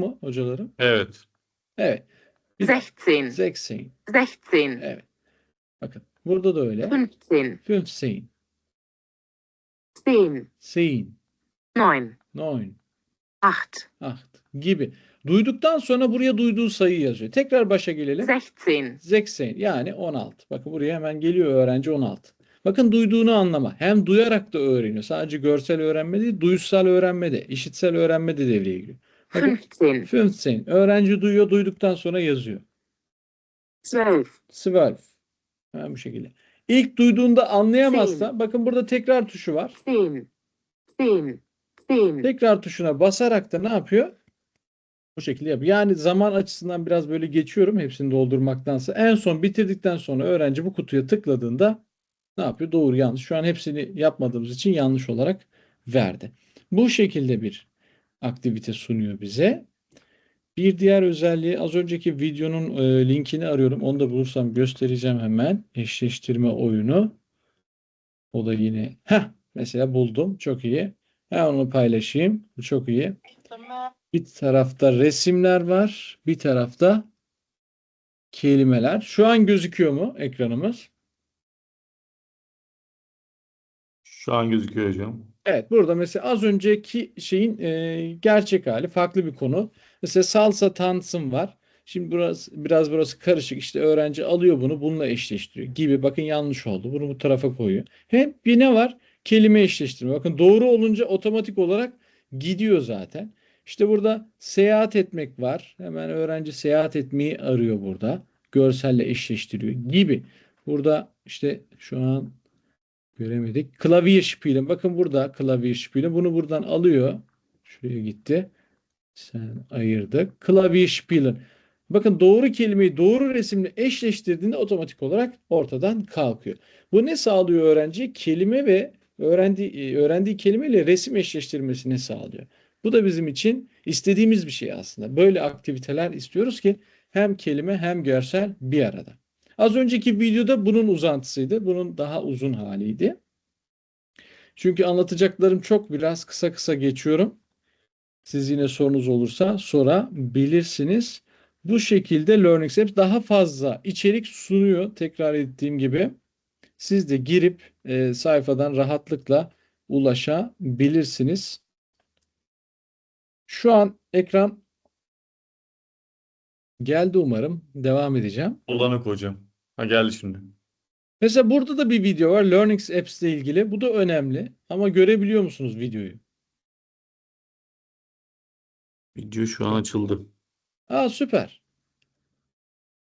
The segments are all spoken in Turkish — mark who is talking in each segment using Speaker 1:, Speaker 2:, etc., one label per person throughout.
Speaker 1: mu hocalarım?
Speaker 2: Evet.
Speaker 1: Evet. Bir-
Speaker 3: 16,
Speaker 1: 16.
Speaker 3: 16,
Speaker 1: Evet. Bakın burada da öyle.
Speaker 3: 15,
Speaker 1: 15.
Speaker 3: 10,
Speaker 1: 10.
Speaker 3: 9,
Speaker 1: 9.
Speaker 3: 8,
Speaker 1: 8 gibi. Duyduktan sonra buraya duyduğu sayıyı yazıyor. Tekrar başa gelelim.
Speaker 3: 16,
Speaker 1: 16 yani 16. Bakın buraya hemen geliyor öğrenci 16. Bakın duyduğunu anlama. Hem duyarak da öğreniyor. Sadece görsel öğrenme değil, duysal öğrenme de, işitsel öğrenme de devreye giriyor. Bakın
Speaker 3: 15,
Speaker 1: 15. Öğrenci duyuyor, duyduktan sonra yazıyor.
Speaker 3: 12,
Speaker 1: 12. Hemen bu şekilde. İlk duyduğunda anlayamazsa bakın burada tekrar tuşu var.
Speaker 3: 10, 10, 10,
Speaker 1: Tekrar tuşuna basarak da ne yapıyor? Bu şekilde yapıyor. Yani zaman açısından biraz böyle geçiyorum hepsini doldurmaktansa. En son bitirdikten sonra öğrenci bu kutuya tıkladığında ne yapıyor? Doğru yanlış. Şu an hepsini yapmadığımız için yanlış olarak verdi. Bu şekilde bir aktivite sunuyor bize. Bir diğer özelliği az önceki videonun e, linkini arıyorum. Onu da bulursam göstereceğim hemen. Eşleştirme oyunu. O da yine heh, mesela buldum. Çok iyi. Hemen onu paylaşayım. Bu çok iyi. Bir tarafta resimler var. Bir tarafta kelimeler. Şu an gözüküyor mu ekranımız?
Speaker 2: Şu an gözüküyor hocam.
Speaker 1: Evet, burada mesela az önceki şeyin e, gerçek hali farklı bir konu. Mesela salsa tanzım var. Şimdi burası biraz burası karışık. İşte öğrenci alıyor bunu bununla eşleştiriyor gibi. Bakın yanlış oldu. Bunu bu tarafa koyuyor. Hem bir ne var? Kelime eşleştirme. Bakın doğru olunca otomatik olarak gidiyor zaten. İşte burada seyahat etmek var. Hemen öğrenci seyahat etmeyi arıyor burada. Görselle eşleştiriyor gibi. Burada işte şu an Göremedik. Klavye spielen. Bakın burada klavye spielen. Bunu buradan alıyor. Şuraya gitti. Sen ayırdık. Klavye spielen. Bakın doğru kelimeyi doğru resimle eşleştirdiğinde otomatik olarak ortadan kalkıyor. Bu ne sağlıyor öğrenciye? Kelime ve öğrendiği, öğrendiği kelimeyle resim eşleştirmesini sağlıyor. Bu da bizim için istediğimiz bir şey aslında. Böyle aktiviteler istiyoruz ki hem kelime hem görsel bir arada. Az önceki videoda bunun uzantısıydı. Bunun daha uzun haliydi. Çünkü anlatacaklarım çok biraz kısa kısa geçiyorum. Siz yine sorunuz olursa sorabilirsiniz. Bu şekilde Learning Apps daha fazla içerik sunuyor. Tekrar ettiğim gibi. Siz de girip e, sayfadan rahatlıkla ulaşabilirsiniz. Şu an ekran geldi umarım. Devam edeceğim.
Speaker 2: Bulanık hocam. Ha geldi şimdi.
Speaker 1: Mesela burada da bir video var Learning Apps ile ilgili. Bu da önemli. Ama görebiliyor musunuz videoyu?
Speaker 2: Video şu an açıldı.
Speaker 1: Aa süper.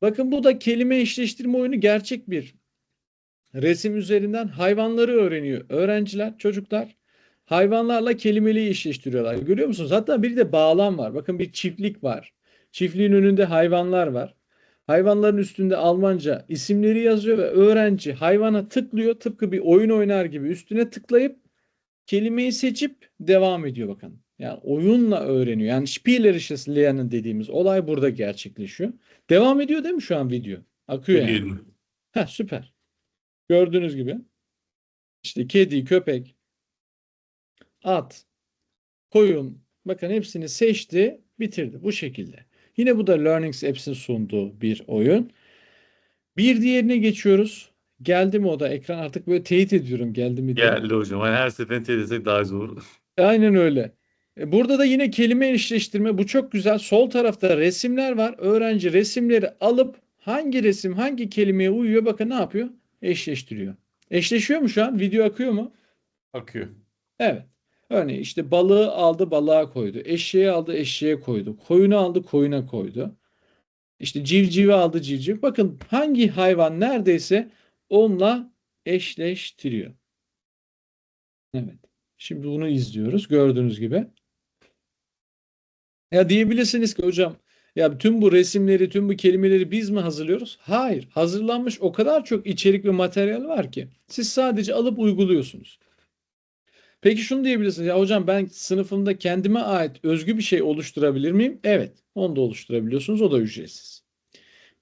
Speaker 1: Bakın bu da kelime eşleştirme oyunu gerçek bir resim üzerinden hayvanları öğreniyor. Öğrenciler, çocuklar hayvanlarla kelimeleri eşleştiriyorlar. Görüyor musunuz? Hatta bir de bağlam var. Bakın bir çiftlik var. Çiftliğin önünde hayvanlar var. Hayvanların üstünde Almanca isimleri yazıyor ve öğrenci hayvana tıklıyor. Tıpkı bir oyun oynar gibi üstüne tıklayıp kelimeyi seçip devam ediyor bakın. Yani oyunla öğreniyor. Yani Spielerisches Lernen dediğimiz olay burada gerçekleşiyor. Devam ediyor değil mi şu an video? Akıyor yani. Heh, süper. Gördüğünüz gibi. İşte kedi, köpek, at, koyun. Bakın hepsini seçti, bitirdi. Bu şekilde. Yine bu da Learning Apps'in sunduğu bir oyun. Bir diğerine geçiyoruz. Geldi mi o da ekran artık böyle teyit ediyorum geldi mi diye.
Speaker 2: Geldi hocam. Hani her seferinde teyit etsek daha zor.
Speaker 1: Aynen öyle. E, Burada da yine kelime eşleştirme. Bu çok güzel. Sol tarafta resimler var. Öğrenci resimleri alıp hangi resim hangi kelimeye uyuyor bakın ne yapıyor? Eşleştiriyor. Eşleşiyor mu şu an? Video akıyor mu?
Speaker 2: Akıyor.
Speaker 1: Evet. Örneğin işte balığı aldı balığa koydu. Eşeği aldı eşeğe koydu. Koyunu aldı koyuna koydu. İşte civcivi aldı civciv. Bakın hangi hayvan neredeyse onunla eşleştiriyor. Evet. Şimdi bunu izliyoruz gördüğünüz gibi. Ya diyebilirsiniz ki hocam ya tüm bu resimleri, tüm bu kelimeleri biz mi hazırlıyoruz? Hayır. Hazırlanmış o kadar çok içerik ve materyal var ki siz sadece alıp uyguluyorsunuz. Peki şunu diyebilirsiniz. Ya hocam ben sınıfımda kendime ait özgü bir şey oluşturabilir miyim? Evet. Onu da oluşturabiliyorsunuz. O da ücretsiz.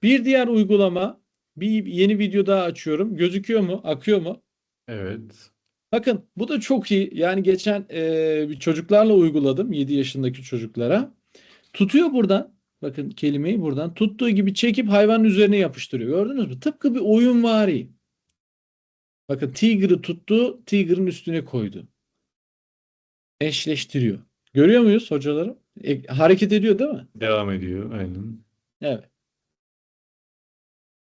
Speaker 1: Bir diğer uygulama bir yeni video daha açıyorum. Gözüküyor mu? Akıyor mu?
Speaker 2: Evet.
Speaker 1: Bakın bu da çok iyi. Yani geçen e, çocuklarla uyguladım. 7 yaşındaki çocuklara. Tutuyor buradan. Bakın kelimeyi buradan. Tuttuğu gibi çekip hayvanın üzerine yapıştırıyor. Gördünüz mü? Tıpkı bir oyun vari. Bakın tiger'ı tuttu, tiger'ın üstüne koydu. Eşleştiriyor. Görüyor muyuz hocalarım? E, hareket ediyor değil mi?
Speaker 2: Devam ediyor. Aynen.
Speaker 1: Evet.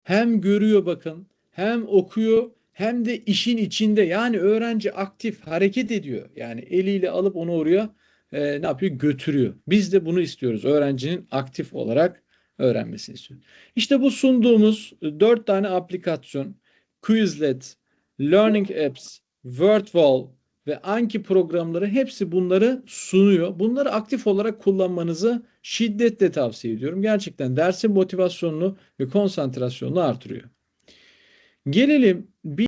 Speaker 1: Hem görüyor bakın, hem okuyor, hem de işin içinde. Yani öğrenci aktif, hareket ediyor. Yani eliyle alıp onu oraya e, ne yapıyor? Götürüyor. Biz de bunu istiyoruz. Öğrencinin aktif olarak öğrenmesini istiyoruz. İşte bu sunduğumuz e, dört tane aplikasyon, Quizlet, Learning Apps, WordWall ve Anki programları hepsi bunları sunuyor. Bunları aktif olarak kullanmanızı şiddetle tavsiye ediyorum. Gerçekten dersin motivasyonunu ve konsantrasyonunu artırıyor. Gelelim bir